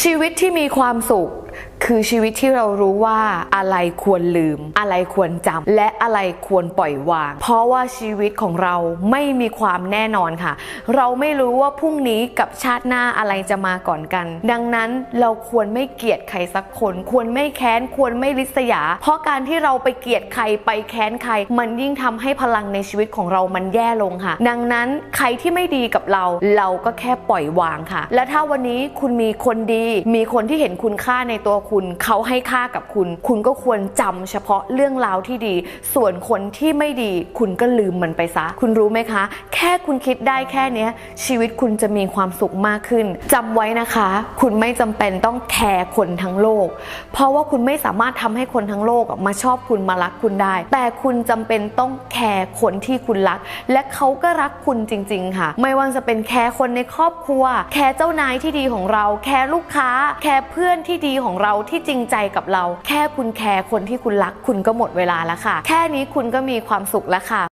ชีวิตที่มีความสุข คือชีวิตที่เรารู้ว่าอะไรควรลืม อะไรควรจำและอะไรควรปล่อยวาง เพราะว่าชีวิตของเราไม่มีความแน่นอนค่ะ เราไม่รู้ว่าพรุ่งนี้กับชาติหน้าอะไรจะมาก่อนกัน ดังนั้นเราควรไม่เกลียดใครสักคน ควรไม่แค้นควรไม่ริษยา เพราะการที่เราไปเกลียดใครไปแค้นใคร มันยิ่งทำให้พลังในชีวิตของเรามันแย่ลงค่ะ ดังนั้นใครที่ไม่ดีกับเรา เราก็แค่ปล่อยวางค่ะ และถ้าวันนี้คุณมีคนดี มีคนที่เห็นคุณค่าในตัวคุณเขาให้ค่ากับคุณ คุณก็ควรจำเฉพาะเรื่องราวที่ดี ส่วนคนที่ไม่ดี คุณก็ลืมมันไปซะ คุณรู้ไหมคะ แค่คุณคิดได้แค่เนี้ยชีวิตคุณจะมีความสุขมากขึ้นจำไว้นะคะ คุณไม่จำเป็นต้องแคร์คนทั้งโลก เพราะว่าคุณไม่สามารถทำให้คนทั้งโลกมาชอบคุณมารักคุณได้ แต่คุณจำเป็นต้องแคร์คนที่คุณรัก และเขาก็รักคุณจริง ๆ ค่ะ ไม่ว่าจะเป็นแคร์คนในครอบครัว แคร์เจ้านายที่ดีของเรา แคร์ลูกค้า แคร์เพื่อนที่ดีของเราที่จริงใจกับเรา แค่คุณแคร์คนที่คุณรัก คุณก็หมดเวลาแล้วค่ะ แค่นี้คุณก็มีความสุขแล้วค่ะ